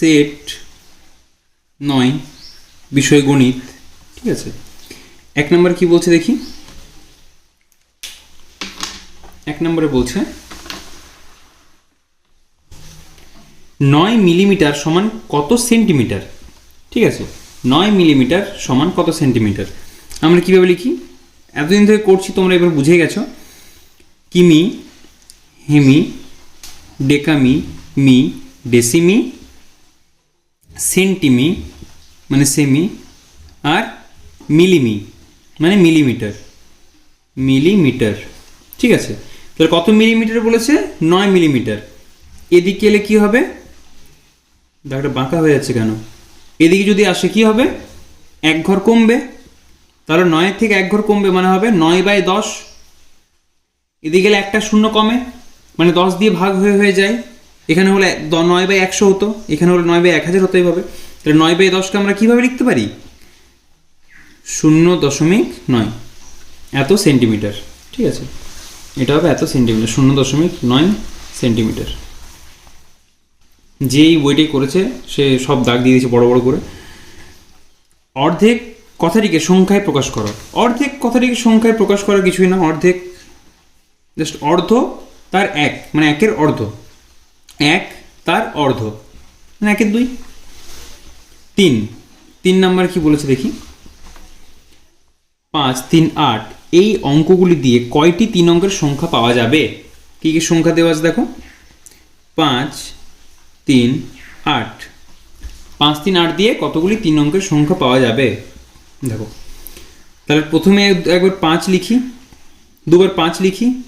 Set নয়, বিষয় গণিত, ঠিক আছে? এক নম্বর কি বলছে দেখি? এক নম্বরে বলছে, নয় মিলিমিটার সমান কত সেন্টিমিটার? ঠিক আছে? নয় মিলিমিটার সমান কত সেন্টিমিটার? আমরা কীভাবে লিখি? এতদিন ধরে করছি, তোমরা এবার বুঝে গেছো। কিমি, হেমি, ডেকামি, মি, ডেসিমি সেন্টিমি মানে সেমি, আর মিলিমি মানে মিলিমিটার। মিলিমিটার, ঠিক আছে? তাহলে কত মিলিমিটার বলেছে? নয় মিলিমিটার। এদিকে এলে কি হবে? দাগটা বাঁকা হয়ে যাচ্ছে কেন? এদিকে যদি আসে কি হবে? এক ঘর কমবে। তাহলে নয়ের থেকে এক ঘর কমবে মানে হবে নয় বাই দশ। এদিকে গেলে একটা শূন্য কমে মানে দশ দিয়ে ভাগ হয়ে হয়ে যায়। এখানে হলে নয় বাই একশো হতো, এখানে হলে নয় বাই এক হাজার হতো এইভাবে। তাহলে নয় বাই দশকে আমরা কীভাবে লিখতে পারি? শূন্য দশমিক নয়। এত সেন্টিমিটার, ঠিক আছে? এটা হবে এত সেন্টিমিটার, শূন্য দশমিক নয় সেন্টিমিটার। যেই বইটাই করেছে, সে সব দাগ দিয়ে দিয়েছে বড় বড় করে। অর্ধেক কথাটিকে সংখ্যায় প্রকাশ করো। অর্ধেক কথাটিকে সংখ্যায় প্রকাশ করা কিছুই না, অর্ধেক, জাস্ট অর্ধ তার এক মানে একের অর্ধ। এক, তার অর্ধ। মানে একের দুই? তিন। তিন নাম্বার কি বলেছে দেখি? পাঁচ, তিন, আট। এই অঙ্কগুলি দিয়ে কয়টি তিন অঙ্কের সংখ্যা পাওয়া যাবে? কী কী সংখ্যা দেওয়া আছে দেখো? পাঁচ, তিন, আট। পাঁচ, তিন, আট দিয়ে কতগুলি তিন অঙ্কের সংখ্যা পাওয়া যাবে? দেখো। তাহলে প্রথমে এক- একবার পাঁচ লিখি। দুবার পাঁচ লিখি।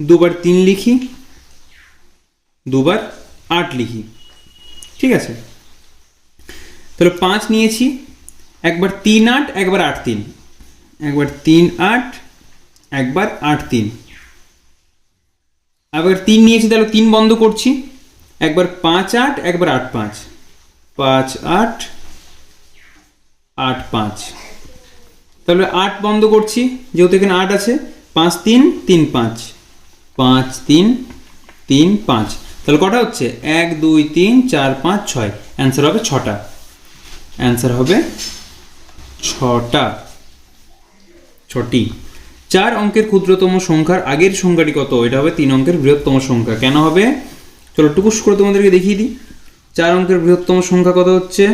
দুবার তিন লিখি, দুবার আট লিখি। ঠিক আছে? তাহলে পাঁচ নিয়েছি, একবার তিন আট, একবার আট তিন। একবার তিন আট, একবার আট তিন। আবার তিন নিয়েছি, তাহলে তিন বন্ধ করছি। একবার পাঁচ আট, একবার আট পাঁচ। পাঁচ আট আট পাঁচ। তাহলে আট বন্ধ করছি, যেহেতু এখানে আট আছে, পাঁচ তিন তিন পাঁচ। পাঁচ, তিন তিন, পাঁচ। তাহলে কটা হচ্ছে? এক, দুই, তিন, চার, পাঁচ, ছয়। অ্যান্সার হবে ছটা। অ্যান্সার হবে ছটা। ছটি। চার অঙ্কের ক্ষুদ্রতম সংখ্যার আগের সংখ্যাটি কত? এটা হবে তিন অঙ্কের বৃহত্তম সংখ্যা। কেন হবে? চলো টুকুস করে তোমাদেরকে দেখিয়ে দিই। চার অঙ্কের বৃহত্তম সংখ্যা কত হচ্ছে?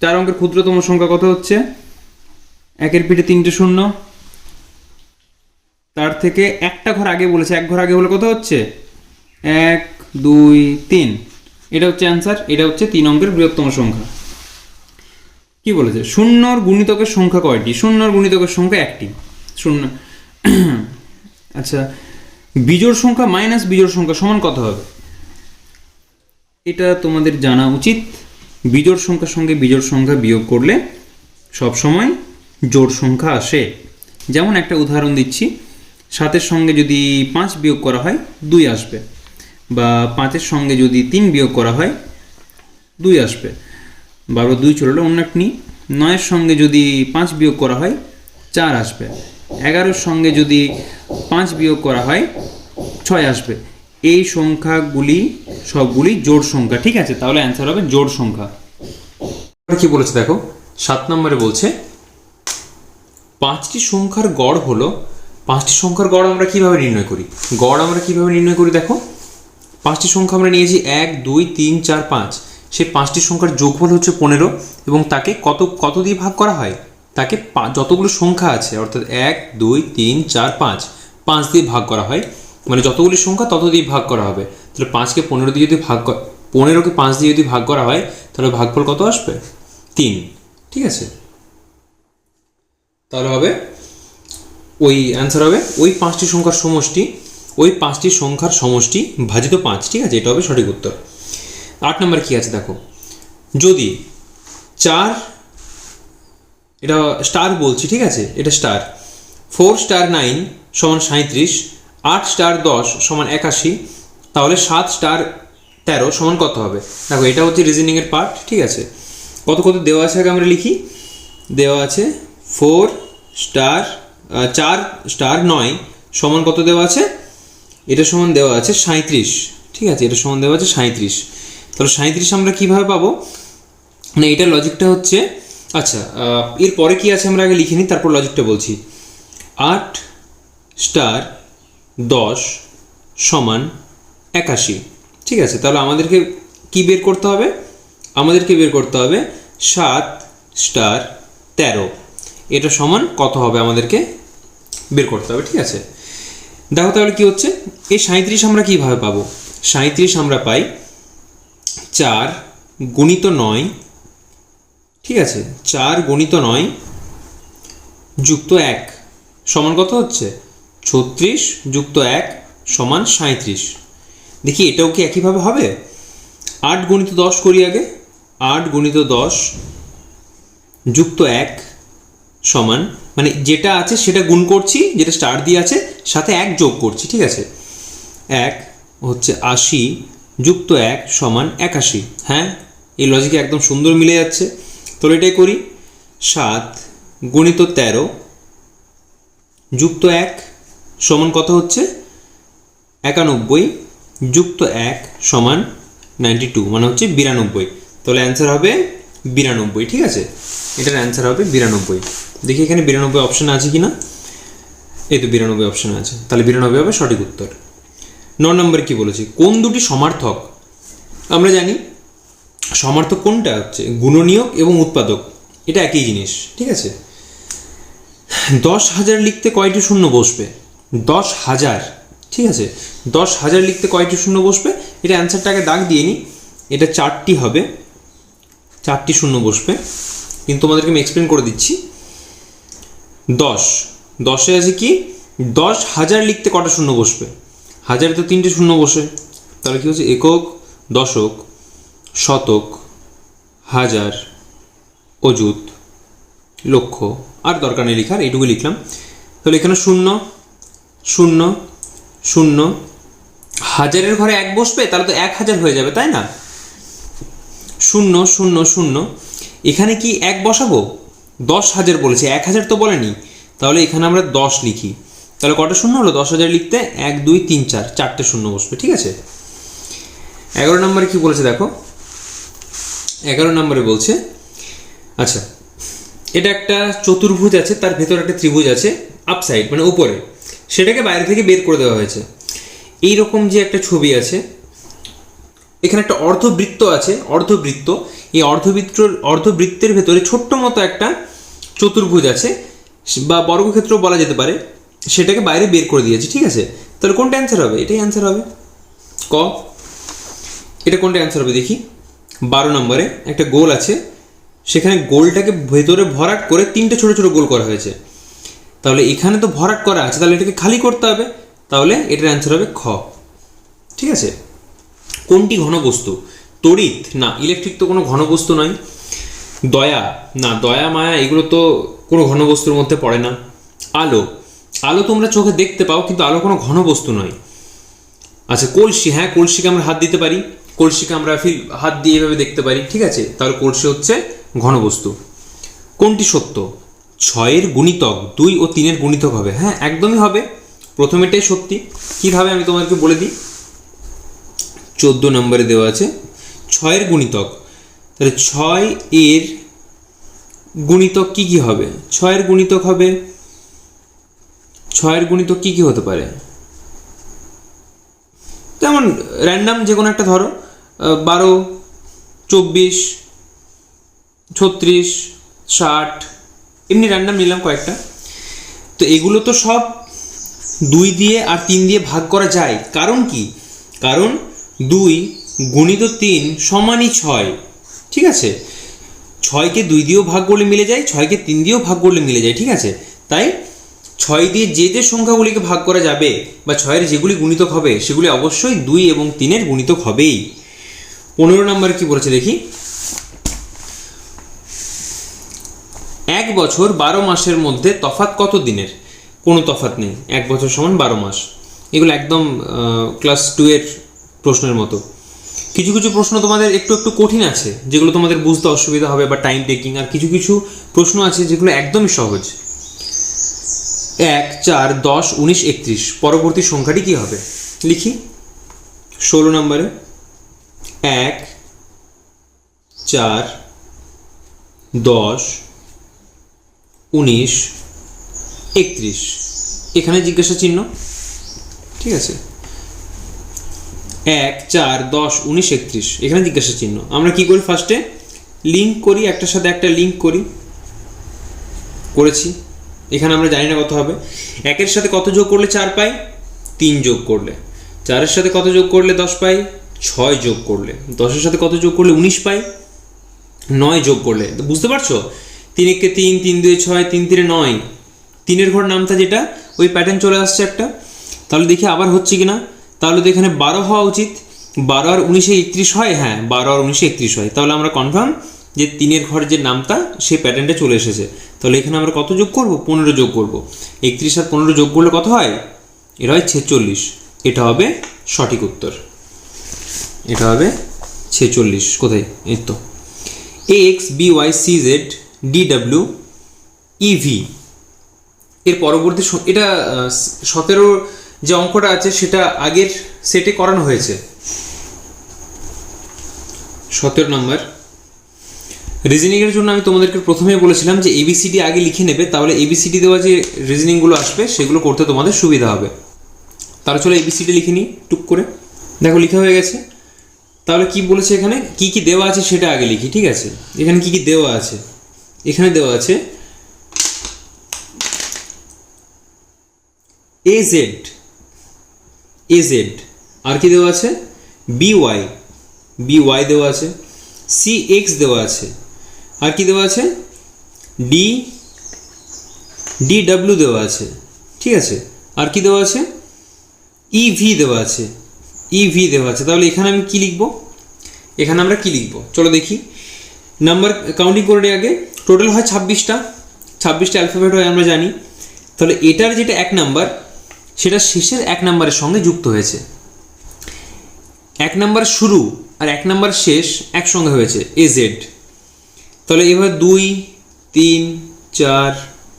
চার অঙ্কের ক্ষুদ্রতম সংখ্যা কত হচ্ছে? একের পিঠে তিনটে শূন্য। তার থেকে একটা ঘর আগে বলেছে, এক ঘর আগে হলে কত হচ্ছে? এক, দুই, তিন। এটা হচ্ছে অ্যান্সার এটা হচ্ছে তিন অঙ্কের বৃহত্তম সংখ্যা। কি বলেছে? শূন্যর গুণিতকের সংখ্যা কয়টি? শূন্যর গুণিতকের সংখ্যা একটি। শূন্য আচ্ছা বিজোড় সংখ্যা মাইনাস বিজোড় সংখ্যা সমান কত হবে? এটা তোমাদের জানা উচিত। বিজোড় সংখ্যার সঙ্গে বিজোড় সংখ্যা বিয়োগ করলে সব সময় জোড় সংখ্যা আসে। যেমন একটা উদাহরণ দিচ্ছি। সাতের সঙ্গে যদি পাঁচ বিয়োগ করা হয়, দুই আসবে। বা পাঁচের সঙ্গে যদি তিন বিয়োগ করা হয়, দুই আসবে। বারো দুই চলল অন্য এক নিই নয়ের সঙ্গে যদি পাঁচ বিয়োগ করা হয়, চার আসবে। এগারোর সঙ্গে যদি পাঁচ বিয়োগ করা হয়, ছয় আসবে। এই সংখ্যাগুলি, সবগুলি জোড় সংখ্যা, ঠিক আছে? তাহলে অ্যান্সার হবে জোড় সংখ্যা। কি বলেছে দেখো? সাত নম্বরে বলছে, পাঁচটি সংখ্যার গড় হলো পাঁচটি সংখ্যার গড় আমরা কীভাবে নির্ণয় করি? গড় আমরা কীভাবে নির্ণয় করি দেখো? পাঁচটি সংখ্যা আমরা নিয়েছি এক, দুই, তিন, চার, পাঁচ। সেই পাঁচটি সংখ্যার যোগফল হচ্ছে পনেরো এবং তাকে কত কত দিয়ে ভাগ করা হয়? তাকে যতগুলো সংখ্যা আছে, অর্থাৎ এক, দুই, তিন, চার, পাঁচ পাঁচ দিয়ে ভাগ করা হয়। মানে যতগুলি সংখ্যা, তত দিয়ে ভাগ করা হবে। তাহলে পাঁচকে পনেরো দিয়ে যদি ভাগ পনেরোকে পাঁচ দিয়ে যদি ভাগ করা হয়, তাহলে ভাগফল কত আসবে? তিন। ঠিক আছে? তাহলে হবে ওই অ্যান্সার হবে, ওই পাঁচটি সংখ্যার সমষ্টি, ওই পাঁচটি সংখ্যার সমষ্টি ভাজিত পাঁচ, ঠিক আছে? এটা হবে সঠিক উত্তর। আট নম্বর কি আছে দেখো? যদি চার, এটা স্টার বলছি, ঠিক আছে? এটা স্টার ফোর স্টার নাইন সমান সাঁত্রিশ আট স্টার দশ সমান একাশি, তাহলে সাত স্টার তেরো সমান কত হবে? দেখো, এটা হচ্ছে রিজনিংয়ের পার্ট ঠিক আছে? কত কত দেওয়া আছে আগে আমরা লিখি? দেওয়া আছে ফোর স্টার চার স্টার নয় সমান কত দেওয়া আছে? এটা সমান দেওয়া আছে সাঁত্রিশ ঠিক আছে এটা সমান দেওয়া আছে সাঁত্রিশ তাহলে সাঁত্রিশ আমরা কীভাবে পাবো? মানে এটার লজিকটা হচ্ছে আচ্ছা আহ, এর পরে কি আছে আমরা আগে লিখে নিই তারপর লজিকটা বলছি। আট স্টার দশ সমান একাশি। ঠিক আছে তাহলে আমাদেরকে কি বের করতে হবে? আমাদেরকে বের করতে হবে সাত স্টার তেরো। এটা সমান কত হবে আমাদেরকে? বের করতে হবে, ঠিক আছে? দেখো তাহলে কি হচ্ছে? এই সাঁত্রিশ আমরা কীভাবে পাবো? সাঁত্রিশ আমরা পাই চার গুণিত নয়, ঠিক আছে? চার গণিত নয় যুক্ত এক, সমান কত হচ্ছে? ছত্রিশ যুক্ত এক সমান সাঁত্রিশ দেখি এটাও কি একইভাবে হবে? আট গণিত দশ করি আগে। আট গণিত দশ যুক্ত এক সমান মানে যেটা আছে সেটা গুণ করছি, যেটা স্টার দিয়ে আছে, সাথে এক যোগ করছি, ঠিক আছে? এক হচ্ছে আশি যুক্ত এক সমান একাশি। হ্যাঁ? এই লজিকে একদম সুন্দর মিলে যাচ্ছে। তাহলে এটাই করি। সাত গণিত তেরো যুক্ত এক সমান কত হচ্ছে? একানব্বই যুক্ত এক সমান নাইনটি টু মানে হচ্ছে বিরানব্বই। তাহলে অ্যান্সার হবে বিরানব্বই, ঠিক আছে? এটার অ্যান্সার হবে বিরানব্বই। দেখি এখানে বিরানব্বই অপশান আছে কি না এই তো বিরানব্বই অপশান আছে। তাহলে বিরানব্বই হবে সঠিক উত্তর। ন নম্বর কি বলেছে? কোন দুটি সমার্থক? আমরা জানি সমার্থক কোনটা হচ্ছে? গুণনীয়ক এবং উৎপাদক। এটা একই জিনিস, ঠিক আছে? দশ হাজার লিখতে কয়টি শূন্য বসবে? দশ হাজার, ঠিক আছে? দশ হাজার লিখতে কয়টি শূন্য বসবে? এটা অ্যান্সারটাকে দাগ দিয়ে নিই এটা চারটি হবে। চারটি শূন্য বসবে। কিন্তু তোমাদেরকে আমি এক্সপ্লেন করে দিচ্ছি। দশ। দশে আছে কি? দশ হাজার লিখতে কটা শূন্য বসবে? হাজারে তো তিনটে শূন্য বসে। তাহলে কি হচ্ছে? একক, দশক, শতক, হাজার, অযুত, লক্ষ। আর দরকার নেই লেখার, এইটুকু লিখলাম। তাহলে এখানে শূন্য শূন্য শূন্য। হাজারের ঘরে এক বসবে, তাহলে তো এক হাজার হয়ে যাবে, তাই না? শূন্য শূন্য শূন্য। এখানে কি এক বসাবো? দশ হাজার বলেছে, এক হাজার তো বলেনি। তাহলে এখানে আমরা দশ লিখি। তাহলে কটা শূন্য হলো? দশ হাজার লিখতে এক, দুই, তিন, চার, চারটে শূন্য বসবে, ঠিক আছে? এগারো নম্বরে কি বলেছে দেখো? এগারো নম্বরে বলছে আচ্ছা এটা একটা চতুর্ভুজ আছে, তার ভেতর একটা ত্রিভুজ আছে আপসাইড মানে উপরে। সেটাকে বাইরে থেকে বের করে দেওয়া হয়েছে। এই রকম যে একটা ছবি আছে, এখানে একটা অর্ধবৃত্ত আছে, অর্ধবৃত্ত এই অর্ধবৃত্ত অর্ধবৃত্তের ভেতরে ছোট্ট মতো একটা চতুর্ভুজ আছে, বা বর্গক্ষেত্র বলা যেতে পারে, সেটাকে বাইরে বের করে দিয়েছে, ঠিক আছে? তাহলে কোনটা অ্যান্সার হবে? এটাই অ্যান্সার হবে। ক? এটা কোনটা অ্যান্সার হবে দেখি। বারো নম্বরে একটা গোল আছে, সেখানে গোলটাকে ভেতরে ভরাট করে তিনটে ছোট ছোট গোল করা হয়েছে। তাহলে এখানে তো ভরাট করা আছে, তাহলে এটাকে খালি করতে হবে। তাহলে এটার অ্যান্সার হবে খ। ঠিক আছে? কোনটি ঘনবস্তু? তড়িৎ, না, ইলেকট্রিক তো কোনো ঘনবস্তু নয়। দয়া, না, দয়া, মায়া, এগুলো তো কোনো ঘনবস্তুর মধ্যে পড়ে না। আলো আলো তোমরা চোখে দেখতে পাও, কিন্তু আলো কোনো ঘনবস্তু নয়। আচ্ছা কলসি হ্যাঁ কলসিকে আমরা হাত দিতে পারি, কলসিকে আমরা ফিল, হাত দিয়ে এভাবে দেখতে পারি, ঠিক আছে? তাহলে কলসি হচ্ছে ঘনবস্তু। কোনটি সত্য? ছয়ের গুণিতক, দুই ও তিনের গুণিতক হবে। হ্যাঁ একদমই হবে। প্রথমেটাই সত্যি। কীভাবে আমি তোমাদেরকে বলে দিই? চোদ্দ নম্বরে দেওয়া আছে ছয়ের গুণিতক। তাহলে ছয় এর গুণিতক কি কি হবে? ছয়ের গুণিতক হবে? ছয়ের গুণিতক কি কি হতে পারে? যেমন র্যান্ডাম যে কোনো একটা ধরো বারো, চব্বিশ, ছত্রিশ, ষাট, এমনি র্যান্ডাম নিলাম কয়েকটা। তো এগুলো তো সব দুই দিয়ে আর তিন দিয়ে ভাগ করা যায়। কারণ কি? কারণ দুই গুণিত তিন সমানই ছয়। ঠিক আছে? ছয়কে দুই দিয়েও ভাগ করলে মিলে যায়, ছয়কে তিন দিয়েও ভাগ করলে মিলে যায়, ঠিক আছে? তাই ছয় দিয়ে যে যে সংখ্যাগুলিকে ভাগ করা যাবে বা ছয়ের যেগুলি গুণিতক হবে, সেগুলি অবশ্যই দুই এবং তিনের গুণিতক হবেই। পনেরো নম্বর কি বলেছে দেখি? এক বছর বারো মাসের মধ্যে তফাৎ কত দিনের? কোনো তফাৎ নেই। এক বছর সমান বারো মাস। এগুলো একদম ক্লাস টু এর প্রশ্নের মতো। কিছু কিছু প্রশ্ন তোমাদের একটু একটু কঠিন আছে, যেগুলো তোমাদের বুঝতে অসুবিধা হবে বা টাইম টেকিং আর কিছু কিছু প্রশ্ন আছে যেগুলো একদমই সহজ। এক, চার, দশ, উনিশ, একত্রিশ, পরবর্তী সংখ্যাটি কি হবে? লিখি। ষোলো নম্বরে। এক, চার, দশ, উনিশ, একত্রিশ। এখানে জিজ্ঞাসা চিহ্ন। ঠিক আছে। এক চার দশ উনিশ একত্রিশ। এখানে জিজ্ঞাসা চিহ্ন। আমরা কি করি ফার্স্টে লিঙ্ক করি, একটার সাথে একটা লিঙ্ক করি। করেছি। এখানে আমরা জানি না কত হবে। একের সাথে কত যোগ করলে চার পাই? তিন যোগ করলে। চারের সাথে কত যোগ করলে দশ পাই? ছয় যোগ করলে। দশের সাথে কত যোগ করলে উনিশ পাই? নয় যোগ করলে। বুঝতে পারছ? তিন একে তিন তিন দুই ছয়, তিন তিনে নয়। তিনের ঘর নামটা যেটা, ওই প্যাটার্ন চলে আসছে একটা। তাহলে দেখি আবার হচ্ছে কি না তাহলে তো এখানে বারো হওয়া উচিত। বারো আর উনিশে একত্রিশ হয়? হ্যাঁ বারো আর উনিশে একত্রিশ হয়। তাহলে আমরা কনফার্ম যে তিনের ঘর যে নামটা সেই প্যাটার্নটা চলে এসেছে। তাহলে এখানে আমরা কত যোগ করব? পনেরো যোগ করব। একত্রিশ আর পনেরো যোগ করলে কত হয়? এটা হয় ছেচল্লিশ। এটা হবে সঠিক উত্তর। এটা হবে ছেচল্লিশ। কোথায়? এই তো। A X B Y C Z D W E V এর পরবর্তী এটা সতেরো যে অঙ্কটা আছে সেটা আগের সেটে করানো হয়েছে। সতেরো নম্বর। রিজনিংয়ের জন্য আমি তোমাদেরকে প্রথমে বলেছিলাম যে এবিসিডি আগে লিখে নেবে, তাহলে এবিসিডি দেওয়া যে রিজনিংগুলো আসবে, সেগুলো করতে তোমাদের সুবিধা হবে। তাহলে চলো এবিসিডি লিখে নিই, টুক করে। দেখো লিখা হয়ে গেছে। তাহলে কি বলেছে এখানে? কি কি দেওয়া আছে সেটা আগে লিখি, ঠিক আছে? এখানে কি কি দেওয়া আছে? এখানে দেওয়া আছে এ জেড এ জেড আর কি দেওয়া আছে? বি ওয়াই বি ওয়াই দেওয়া আছে। সি এক্স দেওয়া আছে। আর কি দেওয়া আছে? ডি ডি ডাব্লিউ দেওয়া আছে। ঠিক আছে? আর কি দেওয়া আছে? ই ভি দেওয়া আছে। ই ভি দেওয়া আছে। তাহলে এখানে আমি কি লিখব? এখানে আমরা কি লিখব? চলো দেখি। নাম্বার কাউন্টিং করে নিই আগে। টোটাল হয় ছাব্বিশটা। ছাব্বিশটা অ্যালফাবেট হয়, আমরা জানি। তাহলে এটার যেটা এক নাম্বার সেটা শেষের এক নাম্বারের সঙ্গে যুক্ত হয়েছে। এক নাম্বার শুরু আর এক নাম্বার শেষ একসঙ্গে হয়েছে এ জেড তাহলে এবার দুই, তিন, চার,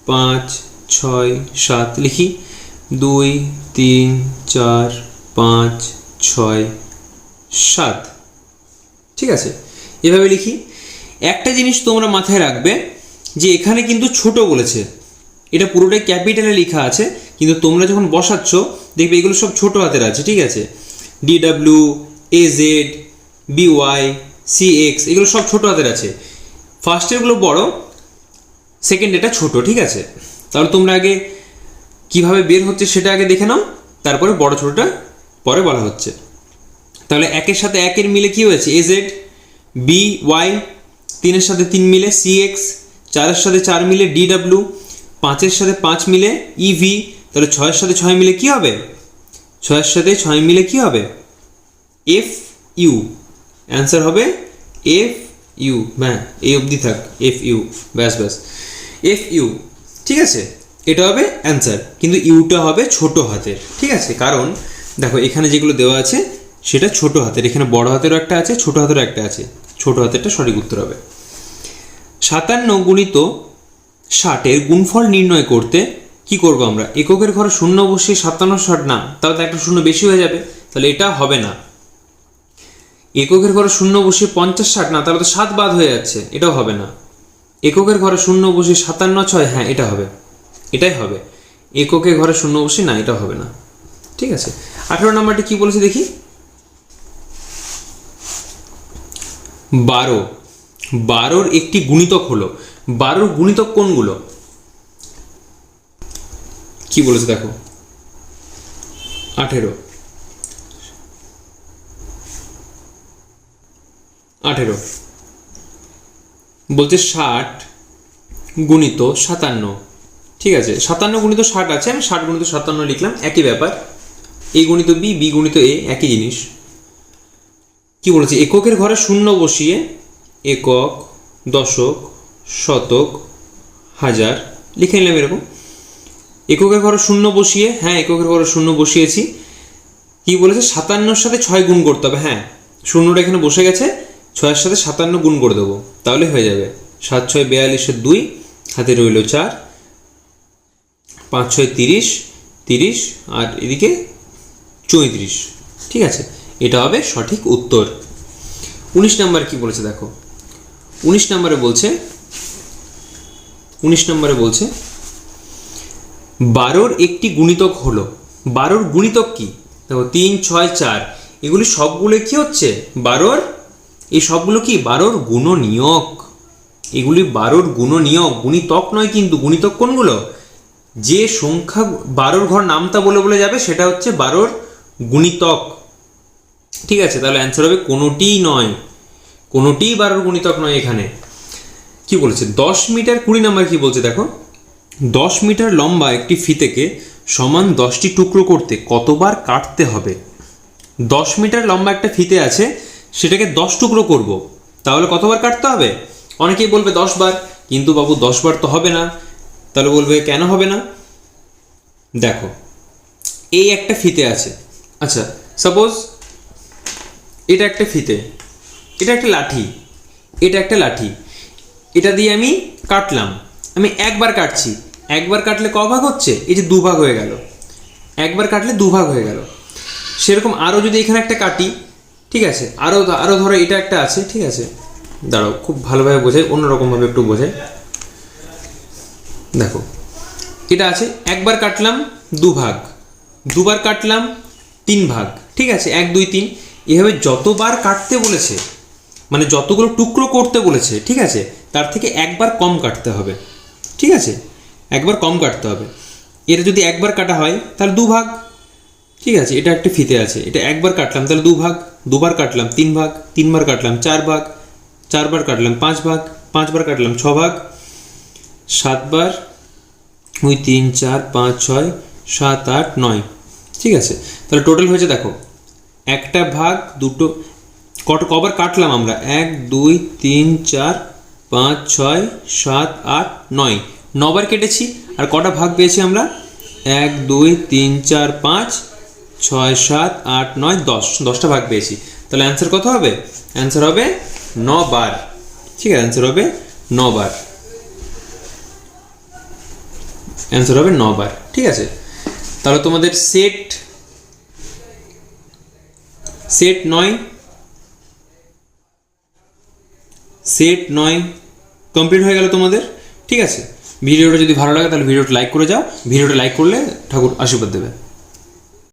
পাঁচ, ছয়, সাত লিখি। দুই, তিন, চার, পাঁচ, ছয়, সাত। ঠিক আছে? এভাবে লিখি। একটা জিনিস তোমরা মাথায় রাখবে যে এখানে কিন্তু ছোট বলেছে। এটা পুরোটাই ক্যাপিটালে লেখা আছে। কিন্তু তোমরা যখন বসাচ্ছ, দেখবে এগুলো সব ছোট হাতের আছে, ঠিক আছে? D W A Z B Y C X এগুলো সব ছোট হাতের আছে। ফার্স্টেরগুলো বড় সেকেন্ড এটা ছোট, ঠিক আছে? তাহলে তোমরা আগে কীভাবে বের হচ্ছে সেটা আগে দেখে নাও, তারপরে বড় ছোটটা পরে বলা হচ্ছে। তাহলে একের সাথে একের মিলে কি হয়েছে? এ জেড বি ওয়াই তিনের সাথে তিন মিলে সি এক্স চারের সাথে চার মিলে ডি পাঁচের সাথে পাঁচ মিলে ইভি তাহলে ছয়ের সাথে ছয় মিলে কি হবে? ছয়ের সাথে ছয় মিলে কি হবে? এফ ইউ অ্যান্সার হবে এফ ইউ হ্যাঁ এই অবধি থাক এফ ইউ ব্যাস ব্যাস। এফ ইউ ঠিক আছে? এটা হবে অ্যান্সার কিন্তু ইউটা হবে ছোট হাতের। ঠিক আছে? কারণ, দেখো, এখানে যেগুলো দেওয়া আছে, সেটা ছোট হাতের। এখানে বড় হাতেরও একটা আছে, ছোট হাতেরও একটা আছে। ছোট হাতেরটা সঠিক উত্তর হবে। সাতান্ন গুণিত ষাটের গুণফল নির্ণয় করতে কি করব আমরা? এককের ঘরে শূন্য বসিয়ে সাতান্ন ষাট না, তাহলে তো একটা শূন্য বেশি হয়ে যাবে। তাহলে এটা হবে না। এককের ঘরে শূন্য বসিয়ে পঞ্চাশ ষাট না, তাহলে তো সাত বাদ হয়ে যাচ্ছে, এটাও হবে না। এককের ঘরে শূন্য বসিয়ে সাতান্ন ছয় হ্যাঁ এটা হবে। এটাই হবে। এককের ঘরে শূন্য বসিয়ে না, এটা হবে না। ঠিক আছে? আঠেরো নাম্বারটি কি বলেছে দেখি? বারো। বারোর একটি গুণিতক হলো। বারোর গুণিতক কোনগুলো? কি বলেছে দেখো? আঠেরো। আঠেরো। বলছে ষাট গুণিত সাতান্ন। ঠিক আছে, সাতান্ন গুণিত ষাট আছে, আমি ষাট গুণিত সাতান্ন লিখলাম, একই ব্যাপার। এ গুণিত বি বি গুণিত এ, একই জিনিস। কি বলেছে? এককের ঘরে শূন্য বসিয়ে একক, দশক, শতক, হাজার, লিখে নিলাম এরকম। এককের ঘরে শূন্য বসিয়ে হ্যাঁ এককের ঘরে শূন্য বসিয়েছি। কি বলেছে? সাতান্নর সাথে ছয় গুণ করতে হবে হ্যাঁ। শূন্যটা এখানে বসে গেছে, ছয়ের সাথে সাতান্ন গুণ করে দেবো। তাহলে হয়ে যাবে। সাত ছয় বিয়াল্লিশের দুই, হাতে রইল চার। পাঁচ ছয় তিরিশ তিরিশ, আর এদিকে চৌত্রিশ। ঠিক আছে? এটা হবে সঠিক উত্তর। উনিশ নাম্বার কি বলেছে দেখো? উনিশ নাম্বারে বলছে, উনিশ নাম্বারে বলছে বারোর একটি গুণিতক হলো। বারোর গুণিতক কি? দেখো, তিন, ছয়, চার। এগুলি সবগুলো কি হচ্ছে? বারোর? এই সবগুলো কি? বারোর গুণনীয়ক। এগুলি বারোর গুণনীয়ক, গুণিতক নয় কিন্তু, গুণিতক কোনগুলো? যে সংখ্যা বারোর ঘর নামতা বলে বলে যাবে, সেটা হচ্ছে বারোর গুণিতক। ঠিক আছে, তাহলে অ্যান্সার হবে কোনোটিই নয়। কোনোটিই বারোর গুণিতক নয় এখানে। কি বলেছে? দশ মিটার কুড়ি নাম্বার কি বলছে দেখো? দশ মিটার লম্বা একটি ফিতেকে সমান দশটি টুকরো করতে কতবার কাটতে হবে? দশ মিটার লম্বা একটা ফিতে আছে, সেটাকে দশ টুকরো করব। তাহলে কতবার কাটতে হবে? অনেকেই বলবে দশ বার কিন্তু বাবু দশ বার তো হবে না। তাহলে বলবে কেন হবে না? দেখো, এই একটা ফিতে আছে। আচ্ছা সাপোজ এটা একটা ফিতে, এটা একটা লাঠি, এটা একটা লাঠি, এটা দিয়ে আমি কাটলাম। আমি একবার কাটছি একবার কাটলে ক ভাগ হচ্ছে? এই যে দুভাগ হয়ে গেল। একবার কাটলে দুভাগ হয়ে গেল। সেরকম আরও যদি এখানে একটা কাটি, ঠিক আছে? আরও আরও ধরো এটা একটা আছে, ঠিক আছে? দাঁড়াও, খুব ভালোভাবে বোঝাই, অন্যরকমভাবে একটু বোঝাই। দেখো, এটা আছে, একবার কাটলাম দু ভাগ দুবার কাটলাম তিন ভাগ ঠিক আছে? এক, দুই, তিন। এভাবে যতবার কাটতে বলেছে মানে যতগুলো টুকরো করতে বলেছে, ঠিক আছে? তার থেকে একবার কম কাটতে হবে। ঠিক আছে? একবার কম কাটতে হবে। এটা যদি একবার কাটা হয়, তাহলে দু ভাগ। ঠিক আছে, এটা একটা ফিতে আছে। এটা একবার কাটলাম, তাহলে দু ভাগ। দুবার কাটলাম, তিন ভাগ। তিনবার কাটলাম, চার ভাগ। চারবার কাটলাম, পাঁচ ভাগ। পাঁচবার কাটলাম, ছ ভাগ। সাতবার, ওই তিন, চার, পাঁচ, ছয়, সাত, আট, নয়। ঠিক আছে, তাহলে টোটাল হয়েছে দেখো, একটা ভাগ দুটো কত কবার কাটলাম আমরা। এক, দুই, তিন, চার, পাঁচ, ছয়, সাত, আট, নয়। নবার কেটেছি, আর কটা ভাগ পেয়েছি আমরা? এক, দুই, তিন, চার, পাঁচ, ছয়, সাত, আট, নয়, দশ। দশটা ভাগ পেয়েছি। তাহলে অ্যান্সার কত হবে? অ্যান্সার হবে ন বার ঠিক আছে অ্যান্সার হবে ন বার অ্যান্সার হবে ন বার ঠিক আছে? তাহলে তোমাদের সেট সেট নয় সেট নয় কমপ্লিট হয়ে গেল তোমাদের। ঠিক আছে? ভিডিওটা যদি ভালো লাগে, তাহলে ভিডিওটা লাইক করে যাও। ভিডিওটা লাইক করলে ঠাকুর আশীর্বাদ দেবে।